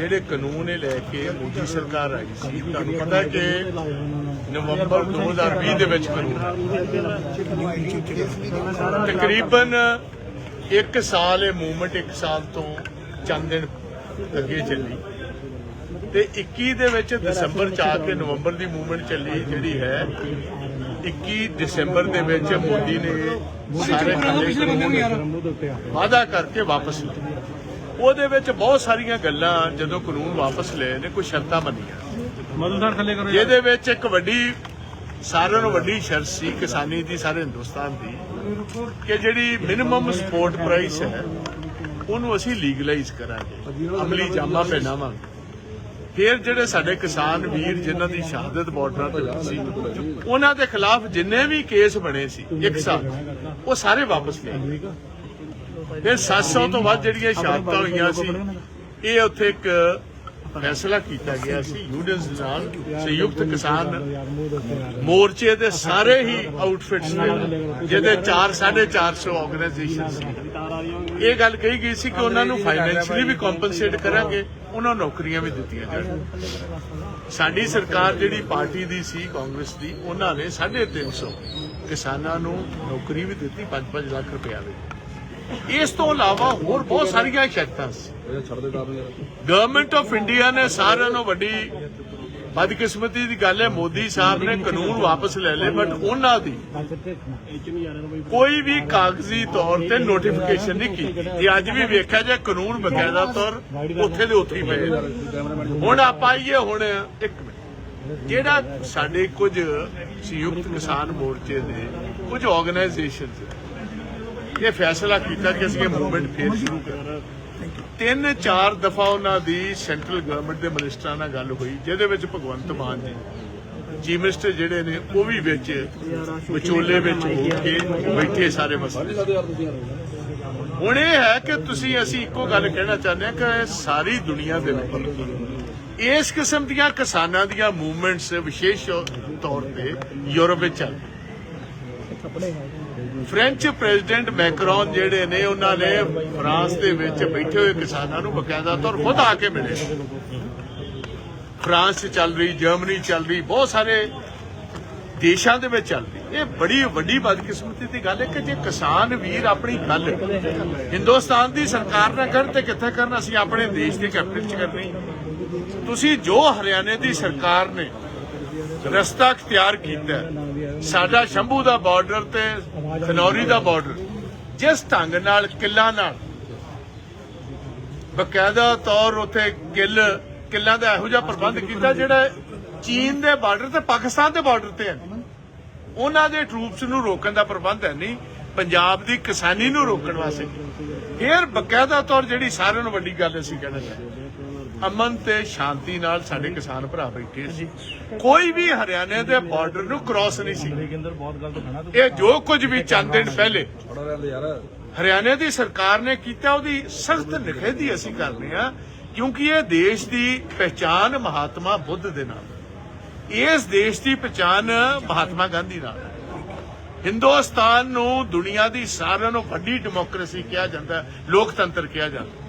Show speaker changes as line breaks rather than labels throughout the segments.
ਜਿਹੜੇ ਕਾਨੂੰਨ ਇਹ ਲੈ ਕੇ ਮੋਦੀ ਸਰਕਾਰ ਆਈ ਸੀ ਤੁਹਾਨੂੰ ਪਤਾ ਕਿ ਨਵੰਬਰ 2020 ਦੇ ਵਿੱਚ ਕਾਨੂੰਨ। ਤਕਰੀਬਨ 1 ਸਾਲ ਇਹ ਮੂਵਮੈਂਟ 1 ਸਾਲ ਤੋਂ ਚੰਦ ਦਿਨ ਅੱਗੇ ਚੱਲੀ। ਤੇ 21 ਦੇ ਵਿੱਚ ਦਸੰਬਰ ਚ ਆ ਕੇ ਨਵੰਬਰ ਦੀ ਮੂਵਮੈਂਟ ਚੱਲੀ ਜਿਹੜੀ ਹੈ 21 ਦਸੰਬਰ ਦੇ ਵਿੱਚ ਮੋਦੀ ਨੇ ਸਾਰੇ ਕਾਨੂੰਨ ਵਾਅਦਾ ਕਰਕੇ ਵਾਪਸ ਲਏ ਉਹਦੇ ਵਿੱਚ ਬਹੁਤ ਸਾਰੀਆਂ ਗੱਲਾਂ ਜਦੋਂ ਕਾਨੂੰਨ ਵਾਪਸ ਲਏ ਨੇ ਕੋਈ ਸ਼ਰਤਾਂ ਬਣੀਆਂ
ਮਧੂਦਾਰ ਥੱਲੇ ਕਰੋ
ਜਿਹਦੇ ਵਿੱਚ ਇੱਕ ਵੱਡੀ ਸਾਰਿਆਂ ਨੂੰ ਵੱਡੀ ਸ਼ਰਤ ਸੀ ਕਿਸਾਨੀ ਦੀ ਸਾਰੇ ਹਿੰਦੁਸਤਾਨ ਦੀ ਕਿ ਜਿਹੜੀ ਮਿਨੀਮਮ ਸਪੋਰਟ ਪ੍ਰਾਈਸ ਹੈ ਉਹਨੂੰ ਅਸੀਂ ਲੀਗਲਾਈਜ਼ ਕਰਾਂਗੇ ਅਮਲੀ ਜਾਮਾ ਪਹਿਨਾਵਾਂਗੇ ਫਿਰ ਜਿਹੜੇ ਸਾਡੇ ਕਿਸਾਨ ਵੀਰ ਜਿਨ੍ਹਾਂ ਦੀ ਸ਼ਹਾਦਤ ਬਾਰਡਰਾਂ ਤੇ ਹੋਈ ਸੀ ਉਹਨਾਂ ਦੇ ਖਿਲਾਫ ਜਿੰਨੇ ਵੀ ਕੇਸ ਬਣੇ ਸੀ ਇੱਕ ਸਾਲ ਉਹ ਸਾਰੇ ਵਾਪਸ ਲਏ। ਫਿਰ 700 ਤੋਂ ਵੱਧ ਜਿਹੜੀਆਂ ਸ਼ਹਾਦਤਾਂ ਹੋਈਆਂ ਸੀ ਇਹ ਉੱਥੇ ਇੱਕ ਫੈਸਲਾ ਕੀਤਾ ਗਿਆ ਸੀ ਯੂਨੀਅਨਸ ਨਾਲ ਸੰਯੁਕਤ ਕਿਸਾਨ ਮੋਰਚੇ ਦੇ ਸਾਰੇ ਹੀ ਆਊਟਫਿਟਸ ਨੇ ਜਿਹਦੇ 4 450 ਆਰਗੇਨਾਈਜੇਸ਼ਨ ਸੀ ਇਹ ਗੱਲ ਕਹੀ ਗਈ ਸੀ ਕਿ ਉਹਨਾਂ ਨੂੰ ਫਾਈਨੈਂਸ਼ੀਅਲੀ ਵੀ ਕੰਪਨਸੇਟ ਕਰਾਂਗੇ ਉਹਨਾਂ ਨੌਕਰੀਆਂ ਵੀ ਦਿੱਤੀਆਂ ਜਾਣਗੀਆਂ। ਸਾਡੀ ਸਰਕਾਰ ਜਿਹੜੀ ਪਾਰਟੀ ਦੀ ਸੀ ਕਾਂਗਰਸ ਦੀ ਉਹਨਾਂ ਨੇ 350 ਕਿਸਾਨਾਂ ਨੂੰ ਨੌਕਰੀ ਵੀ ਦਿੱਤੀ 5-5 ਲੱਖ ਰੁਪਏ ਦੇ ਇਸ ਤੋਂ ਇਲਾਵਾ ਹੋਰ ਬਹੁਤ ਸਾਰੀਆਂ ਸ਼ਰਤਾਂ ਸੀ। ਗਵਰਨਮੈਂਟ ਆਫ ਇੰਡੀਆ ਨੇ ਸਾਰਿਆਂ ਨੂੰ ਵੱਡੀ ਬਦਕਿਸਮਤੀ ਦੀ ਗੱਲ ਹੈ। ਮੋਦੀ ਸਾਹਿਬ ਨੇ ਕਾਨੂੰਨ ਵਾਪਸ ਲੈ ਲਏ ਬਟ ਉਹਨਾਂ ਦੀ ਕੋਈ ਵੀ ਕਾਗਜ਼ੀ ਤੌਰ ਤੇ ਨੋਟੀਫਿਕੇਸ਼ਨ ਨਹੀਂ ਕੀਤੀ। ਇਹ ਅੱਜ ਵੀ ਵੇਖਿਆ ਜੇ ਕਾਨੂੰਨ ਬਕਾਇਦਾ ਤੌਰ ਉੱਥੇ ਦੇ ਉੱਥੇ ਹੀ ਪਏ ਹੁਣ ਆਪਾਂ ਆਈਏ ਹੁਣ ਇੱਕ ਮਿੰਟ। ਜਿਹੜਾ ਸਾਡੇ ਕੁਝ ਸੰਯੁਕਤ ਕਿਸਾਨ ਮੋਰਚੇ ਦੇ ਕੁਝ ਆਰਗੇਨਾਈਜੇਸ਼ਨਸ ਇਹ ਫੈਸਲਾ ਕੀਤਾ ਕਿ ਅਸੀਂ ਇਹ ਮੂਵਮੈਂਟ ਫੇਰ ਸ਼ੁਰੂ ਕਰਾਂਗੇ। ਤਿੰਨ, ਚਾਰ ਦਫਾ ਉਹਨਾਂ ਦੀ ਸੈਂਟਰਲ ਗਵਰਨਮੈਂਟ ਦੇ ਮਿਨਿਸਟਰਾਂ ਨਾਲ ਗੱਲ ਹੋਈ, ਜਿਹਦੇ ਵਿੱਚ ਭਗਵੰਤ ਮਾਨ ਜੀ ਚੀਫ ਮਿਨਿਸਟਰ ਜਿਹੜੇ ਨੇ, ਉਹ ਵੀ ਵਿੱਚ ਵਿਚੋਲੇ ਵਿੱਚ ਹੋ ਕੇ ਬੈਠੇ ਸਾਰੇ ਮਸਲੇ। ਹੁਣ ਇਹ ਹੈ ਕਿ ਤੁਸੀਂ, ਅਸੀਂ ਇੱਕੋ ਗੱਲ ਕਹਿਣਾ ਚਾਹੁੰਦੇ ਹਾਂ ਕਿ ਸਾਰੀ ਦੁਨੀਆ ਦੇ ਵਿੱਚ ਇਸ ਕਿਸਮ ਦੀਆਂ ਕਿਸਾਨਾਂ ਦੀਆਂ ਮੂਵਮੈਂਟਸ ਵਿਸ਼ੇਸ਼ ਤੌਰ ਤੇ ਯੂਰਪ ਵਿੱਚ ਚੱਲ ਫ੍ਰੈਂਚ ਪ੍ਰੈਜ਼ੀਡੈਂਟ ਮੈਕਰੋਨ ਜਿਹੜੇ ਨੇ, ਉਹਨਾਂ ਨੇ ਫਰਾਂਸ ਦੇ ਵਿੱਚ ਬੈਠੇ ਹੋਏ ਕਿਸਾਨਾਂ ਨੂੰ ਬਕਾਇਦਾ ਤੌਰ ਖੁਦ ਆ ਕੇ ਮਿਲੇ। ਫਰਾਂਸ ਚੱਲ ਰਹੀ, ਜਰਮਨੀ ਚੱਲ ਰਹੀ, ਬਹੁਤ ਸਾਰੇ ਦੇਸ਼ਾਂ ਦੇ ਵਿੱਚ ਚੱਲ ਰਹੀ। ਇਹ ਬੜੀ ਵੱਡੀ ਬਦਕਿਸਮਤੀ ਦੀ ਗੱਲ ਹੈ ਕਿ ਜੇ ਕਿਸਾਨ ਵੀਰ ਆਪਣੀ ਗੱਲ ਹਿੰਦੁਸਤਾਨ ਦੀ ਸਰਕਾਰ ਨਾਲ ਕਰਨ ਤੇ ਕਿੱਥੇ ਕਰਨ, ਅਸੀਂ ਆਪਣੇ ਦੇਸ਼ ਦੇ ਕੈਪੀਟਲ 'ਚ ਕਰਨੀ। ਤੁਸੀਂ ਜੋ ਹਰਿਆਣੇ ਦੀ ਸਰਕਾਰ ਨੇ ਰਸਤਾ ਅਖਤਿਆਰ ਕੀਤਾ ਸਾਡਾ ਸ਼ੰਭੂ ਦਾ ਬਾਰਡਰ ਤੇ ਖਨੌਰੀ ਦਾ ਬਾਰਡਰ ਜਿਸ ਢੰਗ ਨਾਲ ਕਿੱਲਾਂ ਨਾਲ। ਬਕਾਇਦਾ ਤੌਰ ਉਥੇ ਕਿੱਲ ਕਿੱਲਾਂ ਦਾ ਇਹੋ ਜਿਹਾ ਪ੍ਰਬੰਧ ਕੀਤਾ ਜਿਹੜਾ ਚੀਨ ਦੇ ਬਾਰਡਰ ਤੇ ਪਾਕਿਸਤਾਨ ਦੇ ਬਾਰਡਰ ਤੇ ਹੈ। ਉਹਨਾਂ ਦੇ ਟਰੂਪਸ ਨੂੰ ਰੋਕਣ ਦਾ ਪ੍ਰਬੰਧ ਹੈ ਨਹੀਂ ਪੰਜਾਬ ਦੀ ਕਿਸਾਨੀ ਨੂੰ ਰੋਕਣ ਵਾਸਤੇ। ਫਿਰ ਬਕਾਇਦਾ ਤੌਰ ਜਿਹੜੀ ਸਾਰਿਆਂ ਨੂੰ ਵੱਡੀ ਗੱਲ ਅਸੀਂ ਕਹਿਣਾ ਚਾਹੁੰਦੇ ਅਮਨ ਤੇ ਸ਼ਾਂਤੀ ਨਾਲ ਸਾਡੇ ਕਿਸਾਨ ਭਰਾ ਬੈਠੇ ਸੀ। ਕੋਈ ਵੀ ਹਰਿਆਣੇ ਦੇ ਬਾਰਡਰ ਨੂੰ ਕ੍ਰਾਸ ਨਹੀਂ ਸੀ। ਇਹ ਜੋ ਕੁਝ ਵੀ ਚੰਦ ਦਿਨ ਪਹਿਲੇ। ਹਰਿਆਣੇ ਦੀ ਸਰਕਾਰ ਨੇ ਕੀਤਾ ਉਹਦੀ ਸਖਤ ਨਿਖੇਧੀ ਅਸੀਂ ਕਰਦੇ ਆ ਕਿਉਂਕਿ ਇਹ ਦੇਸ਼ ਦੀ ਪਹਿਚਾਨ ਮਹਾਤਮਾ ਬੁੱਧ ਦੇ ਨਾਲ। ਇਸ ਦੇਸ਼ ਦੀ ਪਹਿਚਾਨ ਮਹਾਤਮਾ ਗਾਂਧੀ ਨਾਲ। ਹਿੰਦੁਸਤਾਨ ਨੂੰ ਦੁਨੀਆ ਦੀ ਸਾਰਿਆਂ ਨੂੰ ਵੱਡੀ ਡੈਮੋਕ੍ਰੇਸੀ ਕਿਹਾ ਜਾਂਦਾ ਲੋਕਤੰਤਰ ਕਿਹਾ ਜਾਂਦਾ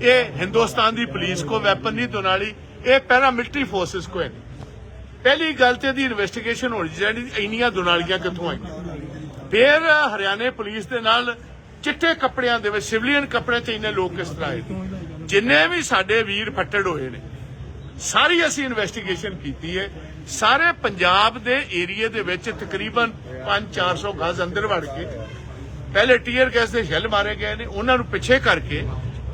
ਇਹ ਹਿੰਦੁਸਤਾਨ ਦੀ ਪੁਲਿਸ ਕੋ ਵੈਪਨ ਨਹੀਂ, ਦੁਨਾਲੀ, ਇਹ ਪੈਰਾ ਮਿਲਟਰੀ ਫੋਰਸਸ ਕੋ ਹੈ ਪਹਿਲੀ ਗੱਲ ਤੇ ਦੀ ਇਨਵੈਸਟੀਗੇਸ਼ਨ ਹੋਣੀ ਜਿਹੜੀ ਇੰਨੀਆਂ ਦੁਨਾਲੀਆਂ ਕਿੱਥੋਂ ਆਈਆਂ? ਫਿਰ ਹਰਿਆਣੇ ਪੁਲਿਸ ਦੇ ਨਾਲ ਚਿੱਟੇ ਕੱਪੜਿਆਂ ਦੇ ਵਿੱਚ, ਸਿਵਲੀਅਨ ਕੱਪੜੇ ਚ ਇੰਨੇ ਲੋਕ ਕਿਸ ਤਰ੍ਹਾਂ ਆਏ? ਜਿੰਨੇ ਵੀ ਸਾਡੇ ਵੀਰ ਫੱਟੜ ਹੋਏ ਨੇ, ਸਾਰੀ ਅਸੀਂ ਇਨਵੈਸਟੀਗੇਸ਼ਨ ਕੀਤੀ ਹੈ। ਸਾਰੇ ਪੰਜਾਬ ਦੇ ਏਰੀਏ ਦੇ ਵਿੱਚ ਤਕਰੀਬਨ 5-400 ਗਜ਼ ਅੰਦਰ ਵੜ ਕੇ, ਪਹਿਲੇ ਟੀਅਰ ਗੈਸ ਦੇ ਸ਼ੈਲ ਮਾਰੇ ਗਏ ਨੇ, ਉਹਨਾਂ ਨੂੰ ਪਿੱਛੇ ਕਰਕੇ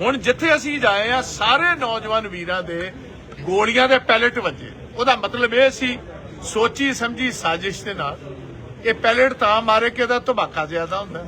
ਹੁਣ ਜਿੱਥੇ ਅਸੀਂ ਜਾਏ ਆ, ਸਾਰੇ ਨੌਜਵਾਨ ਵੀਰਾਂ ਦੇ ਗੋਲੀਆਂ ਦੇ ਪੈਲੇਟ ਵੱਜੇ। ਉਹਦਾ ਮਤਲਬ ਇਹ ਸੀ, ਸੋਚੀ ਸਮਝੀ ਸਾਜ਼ਿਸ਼ ਦੇ ਨਾਲ, ਇਹ ਪੈਲੇਟ ਤਾਂ ਮਾਰੇ ਕੇ ਇਹਦਾ ਧਮਾਕਾ ਜ਼ਿਆਦਾ ਹੁੰਦਾ।